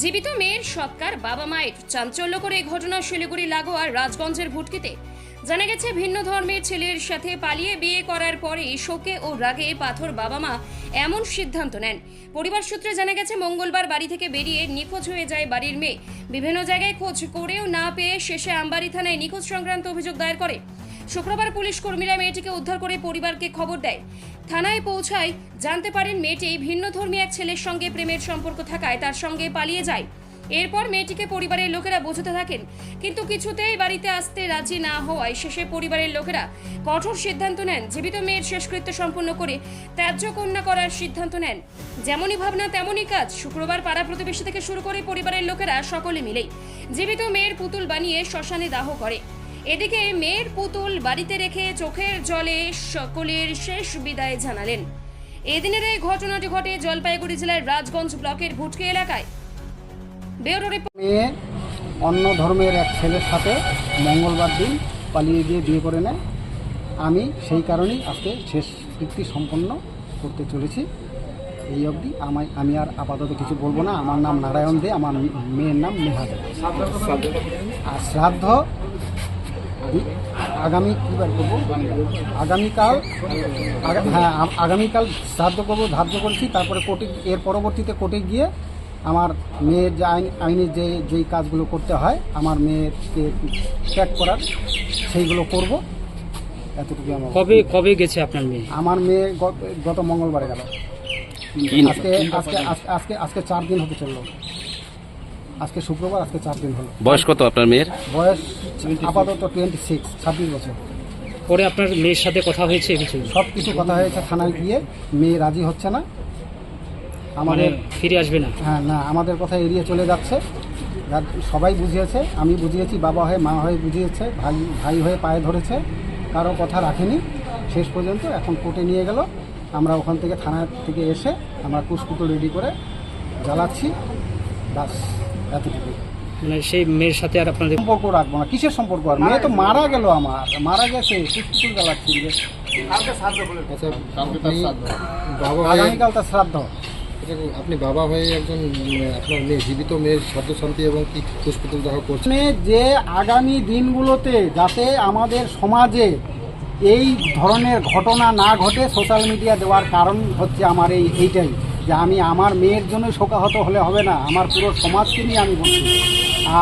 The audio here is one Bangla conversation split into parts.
জীবিত মেয়ের সৎকার বাবা মায়ের চাঞ্চল্য করে এই ঘটনা শিলিগুড়ি, লাগোয়া রাজগঞ্জের ভুটকিতে। জানা গেছে, ভিন্ন ধর্মের ছেলের সাথে পালিয়ে বিয়ে করার পরেই শোকে ও রাগে পাথর বাবা মা এমন সিদ্ধান্ত নেন। পরিবার সূত্রে জানা গেছে, মঙ্গলবার বাড়ি থেকে বেরিয়ে নিখোঁজ হয়ে যায় বাড়ির মেয়ে। বিভিন্ন জায়গায় খোঁজ করেও না পেয়ে শেষে আমবাড়ি থানায় নিখোঁজ সংক্রান্ত অভিযোগ দায়ের করে। শুক্রবার পুলিশ কর্মীরা মেয়েটিকে উদ্ধার করে পরিবারকে খবর দেয়। থানায় পৌঁছায় জানতে পারেন মেয়েটি ভিন্ন ধর্মী এক ছেলের সঙ্গে প্রেমের সম্পর্ক থাকায় তার সঙ্গে পালিয়ে যায়। এরপর মেয়েটিকে পরিবারের লোকেরা বোঝাতে থাকেন, কিন্তু কিছুতেই বাড়িতে আসতে রাজি না হওয়ায় শেষে পরিবারের লোকেরা কঠোর সিদ্ধান্ত নেন, জীবিত মেয়ের শেষকৃত্য সম্পন্ন করে ত্যায্য কন্যা করার সিদ্ধান্ত নেন। যেমনই ভাবনা, তেমনই কাজ। শুক্রবার পাড়া প্রতিবেশী থেকে শুরু করে পরিবারের লোকেরা সকলে মিলেই জীবিত মেয়ের পুতুল বানিয়ে শ্মশানে দাহ করে। এদিকে মেয়ের পুতুল বাড়িতে রেখে চোখের জলে সকলের শেষ বিদায় জানালেন। এদিনের এই ঘটনাটি ঘটে জলপাইগুড়ি জেলার রাজগঞ্জ ব্লকের ভুটকি এলাকায়। মেয়ে অন্য ধর্মের এক ছেলের সাথে মঙ্গলবার দিন পালিয়ে গিয়ে বিয়ে করে নেয়। আমি সেই কারণেই আজকে শেষ কৃতি সম্পন্ন করতে চলেছি। এই অবধি আমায় আমি আর আপাতত কিছু বলব না। আমার নাম নারায়ণ দে, আমার মেয়ের নাম নেহা দে। আর শ্রাদ্ধ আগামী কী বার করব? আগামীকাল আগা- হ্যাঁ আগামীকাল শ্রাদ্ধ করব ধার্য করেছি তারপরে কোর্টে এর পরবর্তীতে কোর্টে গিয়ে আমার মেয়ের যে আইন আইনে যে যেই কাজগুলো করতে হয় আমার মেয়েকে ত্যাগ করার সেইগুলো করব। এতটুকু আমার কবে কবে গেছে আপনার মেয়ে? আমার মেয়ে গত- গত মঙ্গলবারে গেল। আজকে আজকে- আজকে আজকে চার দিন হতে চলল। আজকে শুক্রবার আজকে চার দিন হলো। বয়স কত আপনার মেয়ের? বয়স আপাতত টোয়েন্টি সিক্স ছাব্বিশ বছর। পরে আপনার মেয়ের সাথে কথা হয়েছে কিছু? সব কিছু কথা হয়েছে থানায় গিয়ে মেয়ে রাজি হচ্ছে না। মানে আমাদের ফিরে আসবে না? হ্যাঁ না আমাদের কথা এড়িয়ে চলে যাচ্ছে। সবাই বুঝিয়েছে আমি বুঝিয়েছি বাবা হয়ে মা হয়ে বুঝিয়েছে ভাই ভাই হয়ে পায়ে ধরেছে কারও কথা রাখেনি। শেষ পর্যন্ত এখন কোর্টে নিয়ে গেল। আমরা ওখান থেকে থানা থেকে এসে আমরা কুসকুটো রেডি করে জ্বালাচ্ছি। বাস এতটুকু মানে সেই মেয়ের সাথে আর আপনাদের সম্পর্ক রাখব না কিসের সম্পর্ক? আর মেয়ে তো মারা গেল আমার মারা গেছে কুসকুটো জ্বালাচ্ছি আচ্ছা শ্রাদ্ধ। আগামীকাল তার শ্রাদ্ধ। আপনি বাবা হয়ে একজন আপনার মেয়ে জীবিত মেয়ের শ্রাদ্ধ শান্তি এবং কি পুষ্পতুল দাহ করছেন যে আগামী দিনগুলোতে যাতে আমাদের সমাজে এই ধরনের ঘটনা না ঘটে সোশ্যাল মিডিয়া দেওয়ার কারণ হচ্ছে আমার এই এইটাই। যে আমি আমার মেয়ের জন্য শোকাহত হলে হবে না আমার পুরো সমাজকে নিয়ে আমি বলছি।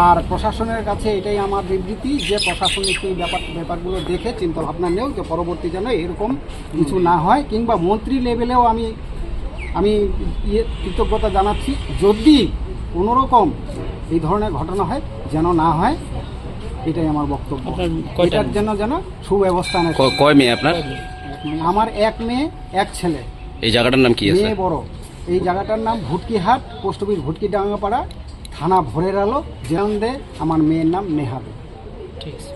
আর প্রশাসনের কাছে এটাই আমার বিবৃতি যে প্রশাসন এই ব্যাপার ব্যাপারগুলো দেখে চিন্তা ভাবনা নেও যে পরবর্তী যেন এরকম কিছু না হয় কিংবা মন্ত্রী লেভেলেও আমি আমি ইয়ে কৃতজ্ঞতা জানাচ্ছি যদি কোনো রকম এই ধরনের ঘটনা হয় যেন না হয় এটাই আমার বক্তব্য। এটার জন্য যেন সুব্যবস্থা নেয়। কয় মেয়ে আপনার? আমার এক মেয়ে এক ছেলে। এই জায়গাটার নাম কি আছে? মেয়ে বড়। এই জায়গাটার নাম ভুটকিহাট, পোস্ট অফিস ভুটকি ডাঙ্গাপাড়া থানা ভোরের আলো জেনদে আমার মেয়ের নাম নেহাবে। ঠিক আছে।